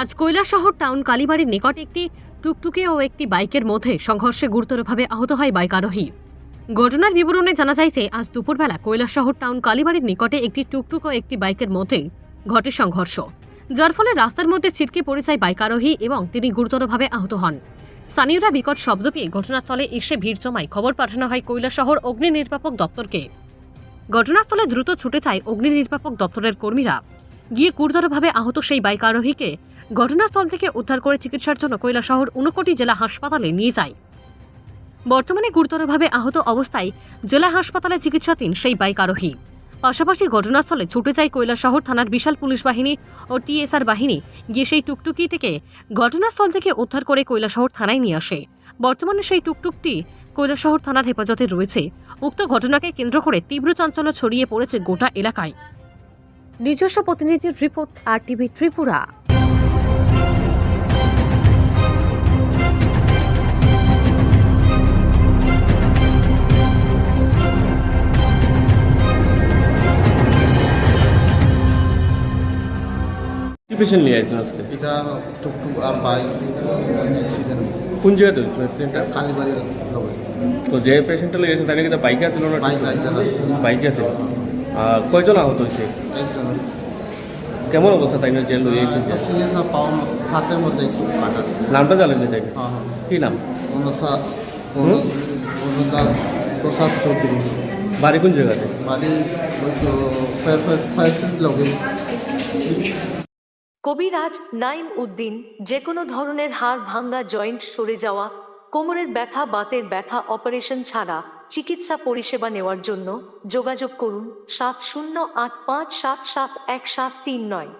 আজ শহর টাউন কালীবাড়ির নিকট একটি টুকটুকে ও একটি বাইকের মধ্যে সংঘর্ষে গুরুতরভাবে আহত হয় বাইক আরোহী। ঘটনার বিবরণে জানা যায় যে, আজ দুপুরবেলা শহর টাউন কালীবাড়ির নিকটে একটি টুকটুক ও একটি বাইকের মধ্যে ঘটে সংঘর্ষ। যার ফলে রাস্তার মধ্যে ছিটকে পড়ে যায় বাইক আরোহী এবং তিনি গুরুতরভাবে আহত হন। স্থানীয়রা বিকট শব্দ পেয়ে ঘটনাস্থলে এসে ভিড় জমায় খবর পাঠানো হয় শহর অগ্নি নির্বাপক দপ্তরকে। ঘটনাস্থলে দ্রুত ছুটে যায় অগ্নি নির্বাপক দপ্তরের কর্মীরা। গিয়ে গুরুতরভাবে আহত সেই বাইক আরোহীকে ঘটনাস্থল থেকে উদ্ধার করে চিকিৎসার জন্য কৈলাসহর উনকোটি জেলা হাসপাতালে নিয়ে যায়। বর্তমানে গুরুতরভাবে আহত অবস্থায় জেলা হাসপাতালে চিকিৎসাধীন সেই বাইক আরোহী। পাশাপাশি ঘটনাস্থলে ছুটে যায় কৈলাসহর থানার বিশাল পুলিশ বাহিনী ও টিএসআর বাহিনী। গিয়ে সেই টুকটুকিটিকে ঘটনাস্থল থেকে উদ্ধার করে কৈলাসহর থানায় নিয়ে আসে। বর্তমানে সেই টুকটুকটি কৈলাসহর থানার হেফাজতে রয়েছে। উক্ত ঘটনাকে কেন্দ্র করে তীব্র চাঞ্চল্য ছড়িয়ে পড়েছে গোটা এলাকায়। নিজস্ব প্রতিনিধির রিপোর্ট আর টিভি ত্রিপুরা। কি পেশেন্ট নিয়ে আসছেন আজকে? এটা টুকটুক আর বাইক কোন জায়গাতে অ্যাক্সিডেন্টটা কালীবাড়ির তো যে পেশেন্টটা লেগেছে তাকে কিন্তু বাইকে আছিল না বাইক আছে বাইকে আছে। কয়জন আহত হয়েছে? কেমন অবস্থা তাই না যে লইয়ে সিরিয়াস না হাতের মধ্যে একটু কাটা নামটা জানেন যে তাই হ্যাঁ হ্যাঁ। কি নাম? প্রসাদ চৌধুরী। বাড়ি কোন জায়গাতে? বাড়ি ওই তো ফায়ার লগে কবিরাজ নাইম উদ্দিন যে কোনো ধরনের হাড় ভাঙ্গা জয়েন্ট সরে যাওয়া, কোমরের ব্যথা, বাতের ব্যথা, অপারেশন ছাড়া চিকিৎসা পরিষেবা নেওয়ার জন্য যোগাযোগ করুন সাত শূন্য আট পাঁচ সাত সাত এক সাত তিন নয়।